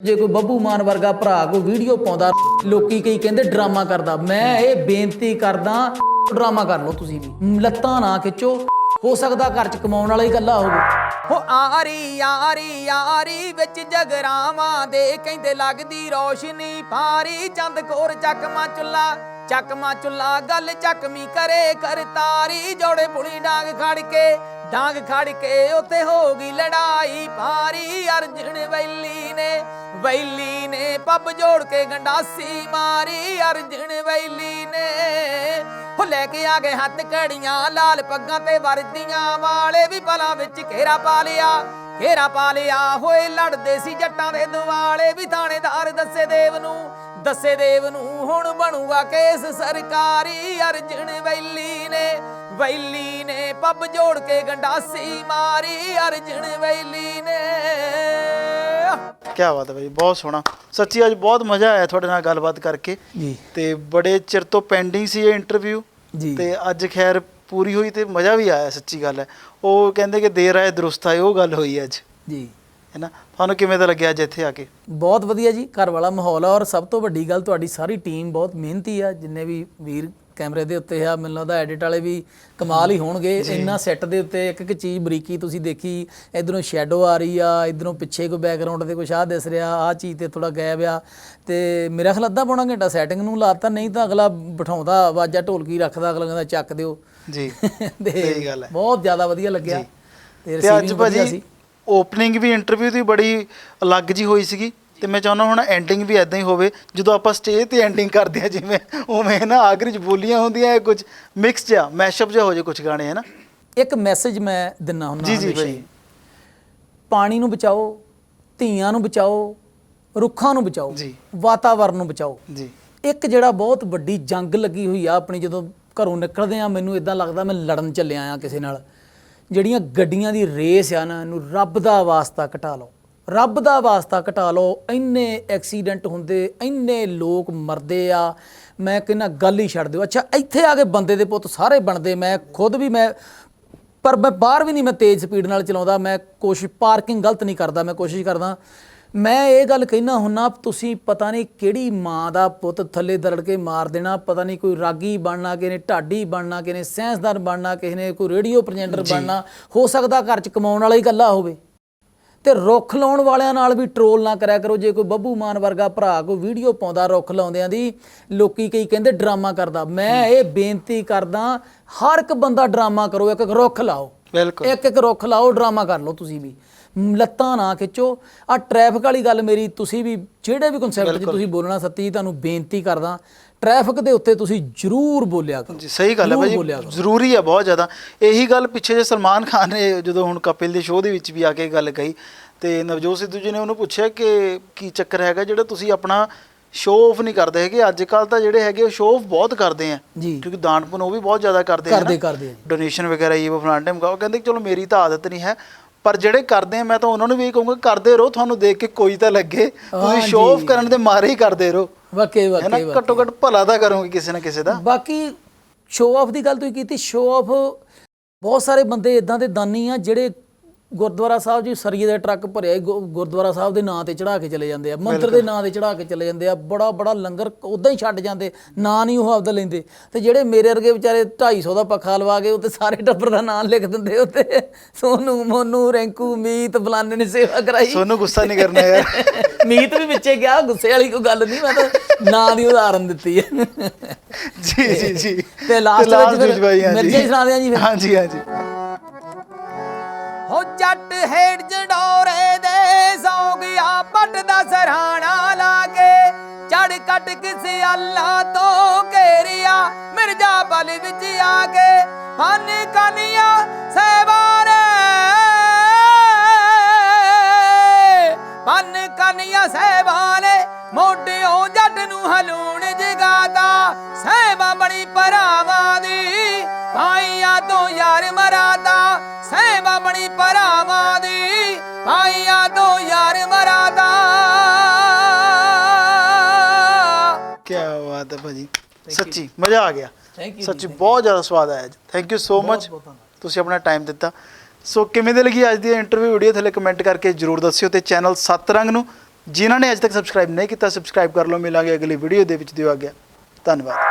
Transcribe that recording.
ਜੇ ਕੋਈ ਬੱਬੂ ਮਾਨ ਵਰਗਾ ਭਰਾ ਕੋਈ ਵੀਡੀਓ ਪਾਉਂਦਾ, ਲੋਕੀ ਕਈ ਕਹਿੰਦੇ ਡਰਾਮਾ ਕਰਦਾ। ਮੈਂ ਇਹ ਬੇਨਤੀ ਕਰਦਾ, ਡਰਾਮਾ ਕਰ ਲਓ ਤੁਸੀਂ ਵੀ। ਲੱਤਾਂ ਨਾ ਖਿੱਚੋ। ਹੋ ਸਕਦਾ ਘਰ ਚ ਕਮਾਉਣ ਵਾਲਾ ਹੀ ਇਕੱਲਾ ਹੋਵੇ। ਹੋ ਆਰੀ ਯਾਰੀ ਯਾਰੀ ਵਿੱਚ ਜਗਰਾਵਾਂ ਦੇ ਕਹਿੰਦੇ ਲੱਗਦੀ ਰੋਸ਼ਨੀ ਪਾਰੀ ਚੰਦ ਕੋਰ ਚੱਕਮਾ ਚੁੱਲਾ ਚੱਕਮਾ ਚੁੱਲਾ, ਗੱਲ ਚੱਕਮੀ ਕਰੇ ਕਰਤਾਰੀ ਜੋੜੇ ਪੁਲੀ ਡਾਂਗ ਖੜ ਕੇ, ਡਾਂਗ ਖੜ ਕੇ ਉੱਤੇ ਹੋ ਗਈ ਲੜਾਈ ਪਾਰੀ ਅਰਜਣ ਵੈਲੀ ਨੇ ਵੈਲੀ ਨੇ ਪੱਬ ਜੋੜ ਕੇ ਗੰਡਾਸੀ ਮਾਰੀ ਅਰਜਣ ਵੈਲੀ ਨੇ। ਉਹ ਲੈ ਕੇ ਆ ਗਏ ਹੱਥ ਕੜੀਆਂ ਲਾਲ ਪੱਗਾਂ ਤੇ ਵਰਦੀਆਂ ਵਾਲੇ ਵੀ ਪਲਾਂ ਵਿੱਚ ਘੇਰਾ ਪਾ ਲਿਆ। ਘੇਰਾ ਪਾ ਲਿਆ, ਹੋਏ ਲੜਦੇ ਸੀ ਜੱਟਾਂ ਦੇ ਦੁਆਲੇ ਵੀ ਥਾਣੇਦਾਰ ਦੱਸੇ ਦੇਵ ਨੂੰ। ਦੱਸੇ ਦੇਵ ਨੂੰ ਹੁਣ ਬਣੂਗਾ ਕੇਸ ਸਰਕਾਰੀ ਅਰਜਣ ਵੈਲੀ ਨੇ। ਵੈਲੀ ਨੇ ਪੱਬ ਜੋੜ ਕੇ ਗੰਡਾਸੀ ਮਾਰੀ ਅਰਜਣ ਵੈਲੀ ਨੇ। ਕੀ ਬਾਤ ਹੈ ਭਾਈ ਬਹੁਤ ਸੋਹਣਾ। ਸੱਚੀ ਅੱਜ ਬਹੁਤ ਮਜ਼ਾ ਆਇਆ ਤੁਹਾਡੇ ਨਾਲ ਗੱਲਬਾਤ ਕਰਕੇ। ਜੀ। ਤੇ ਬੜੇ ਚਿਰ ਤੋਂ ਪੈਂਡਿੰਗ ਸੀ ਇਹ ਇੰਟਰਵਿਊ ਜੀ। ਤੇ ਅੱਜ ਖੈਰ ਪੂਰੀ ਹੋਈ ਤੇ ਮਜ਼ਾ ਵੀ ਆਇਆ ਸੱਚੀ ਗੱਲ ਹੈ। ਉਹ ਕਹਿੰਦੇ ਕਿ ਦੇਰ ਆਏ ਦਰੁਸਤ ਆਏ ਉਹ ਗੱਲ ਹੋਈ ਅੱਜ। ਜੀ। ਹੈ ਨਾ? ਤੁਹਾਨੂੰ ਕਿਵੇਂ ਦਾ ਲੱਗਿਆ ਅੱਜ ਇੱਥੇ ਆ ਕੇ? ਬਹੁਤ ਵਧੀਆ ਜੀ ਘਰ ਵਾਲਾ ਮਾਹੌਲ ਆ ਔਰ ਸਭ ਤੋਂ ਵੱਡੀ ਗੱਲ ਤੁਹਾਡੀ ਸਾਰੀ ਟੀਮ ਬਹੁਤ ਮਿਹਨਤੀ ਆ ਜਿੰਨੇ ਵੀ ਵੀਰ ਕੈਮਰੇ ਦੇ ਉੱਤੇ ਆ ਮੈਨੂੰ ਲੱਗਦਾ ਐਡਿਟ ਵਾਲੇ ਵੀ ਕਮਾਲ ਹੀ ਹੋਣਗੇ। ਇੰਨਾ ਸੈੱਟ ਦੇ ਉੱਤੇ ਇੱਕ ਇੱਕ ਚੀਜ਼ ਬਰੀਕੀ ਤੁਸੀਂ ਦੇਖੀ ਇਧਰੋਂ ਸ਼ੈਡੋ ਆ ਰਹੀ ਆ ਇਧਰੋਂ ਪਿੱਛੇ ਕੋਈ ਬੈਕਗ੍ਰਾਉਂਡ ਤੇ ਕੁਛ ਆ ਦਿਸ ਰਿਹਾ ਆ ਚੀਜ਼ ਤੇ ਥੋੜਾ ਗਾਇਬ ਆ। ਤੇ ਮੇਰਾ ਖਿਆਲ ਅੱਧਾ ਪੌਣਾ ਘੰਟਾ ਸੈਟਿੰਗ ਨੂੰ ਲਾਤਾ ਨਹੀਂ ਤਾਂ ਅਗਲਾ ਬਿਠਾਉਂਦਾ ਆਵਾਜ਼ਾਂ ਢੋਲਕੀ ਰੱਖਦਾ ਅਗਲਾ ਕਹਿੰਦਾ ਚੱਕ ਦਿਓ। ਜੀ ਸਹੀ ਗੱਲ ਹੈ। ਬਹੁਤ ਜ਼ਿਆਦਾ ਵਧੀਆ ਲੱਗਿਆ। ਤੇ ਅੱਜ ਭਾਜੀ ਓਪਨਿੰਗ ਵੀ ਇੰਟਰਵਿਊ ਦੀ ਬੜੀ ਅਲੱਗ ਜੀ ਹੋਈ ਸੀਗੀ। ਤੇ ਮੈਂ ਚਾਹੁੰਦਾ ਹੁਣ ਐਂਡਿੰਗ ਵੀ ਐਦਾਂ ਹੀ ਹੋਵੇ ਜਦੋਂ ਆਪਾਂ ਸਟੇਜ ਤੇ ਐਂਡਿੰਗ ਕਰਦੇ ਆ ਜਿਵੇਂ ਉਵੇਂ ਨਾ ਆਖਰੀ ਚ ਬੋਲੀਆਂ ਹੁੰਦੀਆਂ ਇਹ ਕੁਝ ਮਿਕਸ ਜਿਹਾ ਮੈਸ਼ਅਪ ਜਿਹਾ ਹੋ ਜੇ ਕੁਝ ਗਾਣੇ ਹੈ ਨਾ? ਇੱਕ ਮੈਸੇਜ ਮੈਂ ਦਿੰਨਾ ਹੁੰਦਾ ਜੀ, ਜੀ ਭਾਈ। ਪਾਣੀ ਨੂੰ ਬਚਾਓ ਧੀਆਂ ਨੂੰ ਬਚਾਓ ਰੁੱਖਾਂ ਨੂੰ ਬਚਾਓ ਜੀ। ਵਾਤਾਵਰਨ ਨੂੰ ਬਚਾਓ। ਜੀ। ਇੱਕ ਜਿਹੜਾ ਬਹੁਤ ਵੱਡੀ ਜੰਗ ਲੱਗੀ ਹੋਈ ਆ ਆਪਣੀ ਜਦੋਂ ਘਰੋਂ ਨਿਕਲਦੇ ਆ ਮੈਨੂੰ ਇਦਾਂ ਲੱਗਦਾ ਮੈਂ ਲੜਨ ਚੱਲਿਆ ਆ ਕਿਸੇ ਨਾਲ। ਜਿਹੜੀਆਂ ਗੱਡੀਆਂ ਦੀ ਰੇਸ ਆ ਨਾ ਇਹਨੂੰ ਰੱਬ ਦਾ ਵਾਸਤਾ ਘਟਾ ਲਓ। ਰੱਬ ਦਾ ਵਾਸਤਾ ਘਟਾ ਲਓ ਇੰਨੇ ਐਕਸੀਡੈਂਟ ਹੁੰਦੇ ਇੰਨੇ ਲੋਕ ਮਰਦੇ ਆ। ਮੈਂ ਕਹਿੰਦਾ ਗੱਲ ਹੀ ਛੱਡ ਦਿਓ। ਅੱਛਾ ਇੱਥੇ ਆ ਕੇ ਬੰਦੇ ਦੇ ਪੁੱਤ ਸਾਰੇ ਬਣਦੇ। ਮੈਂ ਖੁਦ ਵੀ ਮੈਂ ਪਰ ਮੈਂ ਬਾਹਰ ਵੀ ਨਹੀਂ ਮੈਂ ਤੇਜ਼ ਸਪੀਡ ਨਾਲ ਚਲਾਉਂਦਾ। ਮੈਂ ਕੋਸ਼ਿਸ਼ ਪਾਰਕਿੰਗ ਗਲਤ ਨਹੀਂ ਕਰਦਾ ਮੈਂ ਕੋਸ਼ਿਸ਼ ਕਰਦਾ। ਮੈਂ ਇਹ ਗੱਲ ਕਹਿਣਾ ਹੁੰਨਾ ਤੁਸੀਂ ਪਤਾ ਨਹੀਂ ਕਿਹੜੀ ਮਾਂ ਦਾ ਪੁੱਤ ਥੱਲੇ ਦਰੜ ਕੇ ਮਾਰ ਦੇਣਾ। ਪਤਾ ਨਹੀਂ ਕੋਈ ਰਾਗੀ ਬਣਨਾ ਕਿਸੇ ਨੇ ਢਾਡੀ ਬਣਨਾ ਕਿਸੇ ਨੇ ਸਾਇੰਸਦਾਨ ਬਣਨਾ ਕਿਸੇ ਨੇ ਕੋਈ ਰੇਡੀਓ ਪ੍ਰੈਜ਼ੈਂਟਰ ਬਣਨਾ। ਹੋ ਸਕਦਾ ਘਰ 'ਚ ਕਮਾਉਣ ਵਾਲਾ ਹੀ ਇਕੱਲਾ ਹੋਵੇ। ਤੇ ਰੁੱਖ ਲਾਉਣ ਵਾਲਿਆਂ ਨਾਲ ਵੀ ਟਰੋਲ ਨਾ ਕਰਿਆ ਕਰੋ। ਜੇ ਕੋਈ ਬੱਬੂ ਮਾਨ ਵਰਗਾ ਭਰਾ ਕੋਈ ਵੀਡੀਓ ਪਾਉਂਦਾ ਰੁੱਖ ਲਾਉਂਦਿਆਂ ਦੀ ਲੋਕੀ ਕਈ ਕਹਿੰਦੇ ਡਰਾਮਾ ਕਰਦਾ। ਮੈਂ ਇਹ ਬੇਨਤੀ ਕਰਦਾ ਹਰ ਇੱਕ ਬੰਦਾ ਡਰਾਮਾ ਕਰੋ ਇੱਕ ਇੱਕ ਰੁੱਖ ਲਾਓ। ਬਿਲਕੁਲ। ਇੱਕ ਇੱਕ ਰੁੱਖ ਲਾਓ ਡਰਾਮਾ ਕਰ ਲਓ ਤੁਸੀਂ ਵੀ। ਲੱਤਾਂ ਨਾ ਖਿੱਚੋ। ਆ ਟ੍ਰੈਫਿਕ ਵਾਲੀ ਗੱਲ ਮੇਰੀ ਤੁਸੀਂ ਵੀ ਜਿਹੜੇ ਵੀ ਕਨਸੈਪਟ 'ਚ ਤੁਸੀਂ ਬੋਲਣਾ ਸੱਤੀ ਤੁਹਾਨੂੰ ਬੇਨਤੀ ਕਰਦਾ ਟ੍ਰੈਫਿਕ ਦੇ ਉੱਤੇ ਤੁਸੀਂ ਜ਼ਰੂਰ ਬੋਲਿਆ ਕਰੋ ਜੀ ਸਹੀ ਗੱਲ ਹੈ ਕਰੋ। ਜ਼ਰੂਰੀ ਹੈ ਬਹੁਤ ਜ਼ਿਆਦਾ ਇਹੀ ਗੱਲ ਪਿੱਛੇ ਜੇ ਸਲਮਾਨ ਖਾਨ ਨੇ ਜਦੋਂ ਹੁਣ ਕਪਿਲ ਦੇ ਸ਼ੋਅ ਦੇ ਵਿੱਚ ਵੀ ਆ ਕੇ ਗੱਲ ਕਹੀ ਤੇ ਨਵਜੋਤ ਸਿੱਧੂ ਜੀ ਨੇ ਉਹਨੂੰ ਪੁੱਛਿਆ ਕਿ ਕੀ ਚੱਕਰ ਹੈਗਾ ਜਿਹੜਾ ਤੁਸੀਂ ਆਪਣਾ ਸ਼ੋਅ ਆਫ ਨਹੀਂ ਕਰਦੇ ਹੈਗੇ ਅੱਜ ਕੱਲ ਤਾਂ ਜਿਹੜੇ ਹੈਗੇ ਉਹ ਸ਼ੋਅ ਆਫ ਬਹੁਤ ਕਰਦੇ ਆ ਕਿਉਂਕਿ ਦਾਨ ਪੁੰਨ ਉਹ ਵੀ ਬਹੁਤ ਜ਼ਿਆਦਾ ਕਰਦੇ ਆ ਕਰਦੇ। ਕਰਦੇ। ਡੋਨੇਸ਼ਨ ਵਗੈਰਾ ਇਹ ਉਹ ਫਲਾਣ ਟਾਈਮ ਉਹ ਕਹਿੰਦੇ ਚਲੋ ਮੇਰੀ ਤਾਂ ਆਦਤ ਨਹੀਂ ਹੈ ਪਰ ਜਿਹੜੇ ਕਰਦੇ ਆ ਮੈਂ ਤਾਂ ਉਹਨਾਂ ਨੂੰ ਵੀ ਕਹੂੰਗਾ ਕਰਦੇ ਰਹੋ ਤੁਹਾਨੂੰ ਦੇਖ ਕੇ ਕੋਈ ਤਾਂ ਲੱਗੇ ਤੁਸੀਂ। ਸ਼ੋਅ ਆਫ ਕਰਨ ਦੇ ਮਾਰੇ ਹੀ ਕਰਦੇ ਰਹੋ ਵਾਕਈ ਹੈ ਨਾ? ਵਾਕਈ ਘੱਟੋ ਘੱਟ ਭਲਾ ਤਾਂ ਕਰੋਗੇ ਕਿਸੇ ਨਾ ਕਿਸੇ ਦਾ। ਬਾਕੀ ਸ਼ੋਅ ਆਫ ਦੀ ਗੱਲ ਤੁਸੀਂ ਕੀਤੀ ਸ਼ੋਅ ਆਫ ਬਹੁਤ ਸਾਰੇ ਬੰਦੇ ਇਦਾਂ ਦੇ ਦਾਨੀ ਆ ਜਿਹੜੇ ਗੁਰਦੁਆਰਾ ਸਾਹਿਬ ਜੀ ਸਰੀਏ ਦੇ ਟਰੱਕ ਭਰਿਆ ਗੁਰਦੁਆਰਾ ਸਾਹਿਬ ਦੇ ਨਾਂ ਤੇ ਚੜਾ ਕੇ ਚਲੇ ਜਾਂਦੇ ਆ। ਮੰਦਰ ਦੇ ਨਾਂ ਤੇ ਚੜਾ ਕੇ ਚਲੇ ਜਾਂਦੇ ਆ। ਬੜਾ ਬੜਾ ਲੰਗਰ ਉਦਾਂ ਹੀ ਛੱਡ ਜਾਂਦੇ। ਨਾਂ ਨਹੀਂ ਉਹ ਆਪਦਾ ਲੈਂਦੇ। ਤੇ ਜਿਹੜੇ ਮੇਰੇ ਵਰਗੇ ਵਿਚਾਰੇ 250 ਦਾ ਪੱਖਾ ਲਵਾ ਕੇ ਉੱਤੇ ਸਾਰੇ ਟੱਬਰ ਦਾ ਨਾਂ ਲਿਖ ਦਿੰਦੇ ਉੱਤੇ ਸੋਨੂ ਮੋਨੂ ਰੈਂਕੂ ਮੀਤ ਫਲਾਣੇ ਨੇ ਸੇਵਾ ਕਰਾਈ। ਸੋਨੂੰ ਗੁੱਸਾ ਨਹੀਂ ਕਰਨਾ ਯਾਰ। ਮੀਤ ਵੀ ਵਿੱਚੇ ਗਿਆ ਗੁੱਸੇ ਵਾਲੀ ਕੋਈ ਗੱਲ ਨਹੀਂ ਮੈਂ ਤਾਂ ਨਾਂ ਦੀ ਉਦਾਹਰਨ ਦਿੱਤੀ ਹੈ। ਜੀ ਜੀ ਜੀ। ਤੇ ਲਾਸਟ ਵਿੱਚ ਫਿਰ। ਮਿਰਜ਼ਾ ਹੀ ਸੁਣਾ ਦਿਆਂ ਜੀ ਹਾਂਜੀ ਹਾਂਜੀ। ਹੋ ਜੱਟ ਹੇੜ ਜੰਡੋਰੇ ਦੇ ਸੌ ਗਿਆ ਪੱਟ ਦਾ ਸਰਾਣਾ ਲਾ ਕੇ ਚੜ ਕੱਟ ਕਿਸੇ ਅੱਲਾ ਤੋਂ ਘੇਰਿਆ, ਮਿਰਜ਼ਾ ਬਲ ਵਿੱਚ ਆ ਕੇ ਫਨ ਕਨੀਆਂ ਸਹਿਬਾਰੇ ਫਨ ਕਨੀਆਂ ਸਹਿਬਾਨੇ ਮੋਢਿਓ ਜੱਟ ਨੂੰ ਹਲੂਣ ਜਗਾਤਾ ਸਹਿਬਾ ਬਣੀ ਭਰਾਵਾਂ ਦੀ ਭਾਈਆਂ ਤੋਂ ਯਾਰ ਮਰਾਦਾ। ਕੀ ਬਾਤ ਹੈ ਭਾਜੀ। ਸੱਚੀ ਮਜ਼ਾ ਆ ਗਿਆ। ਥੈਂਕ ਯੂ ਸੱਚੀ ਬਹੁਤ ਜ਼ਿਆਦਾ ਸਵਾਦ ਆਇਆ ਜੀ। ਥੈਂਕ ਯੂ ਸੋ ਮਚ ਤੁਸੀਂ ਆਪਣਾ ਟਾਈਮ ਦਿੱਤਾ। ਸੋ ਕਿਵੇਂ ਦੇ ਲੱਗੀ ਅੱਜ ਦੀ ਇੰਟਰਵਿਊ ਵੀਡੀਓ ਥੱਲੇ ਕਮੈਂਟ ਕਰਕੇ ਜਰੂਰ ਦੱਸਿਓ ਤੇ ਚੈਨਲ ਸੱਤ ਰੰਗ ਨੂੰ ਜਿਨ੍ਹਾਂ ਨੇ ਅਜੇ ਤੱਕ ਸਬਸਕ੍ਰਾਈਬ ਨਹੀਂ ਕੀਤਾ ਸਬਸਕ੍ਰਾਈਬ ਕਰ ਲਓ। ਮਿਲਾਂਗੇ ਅਗਲੀ ਵੀਡੀਓ ਦੇ ਵਿੱਚ ਦਿਓ ਆ ਗਿਆ ਧੰਨਵਾਦ।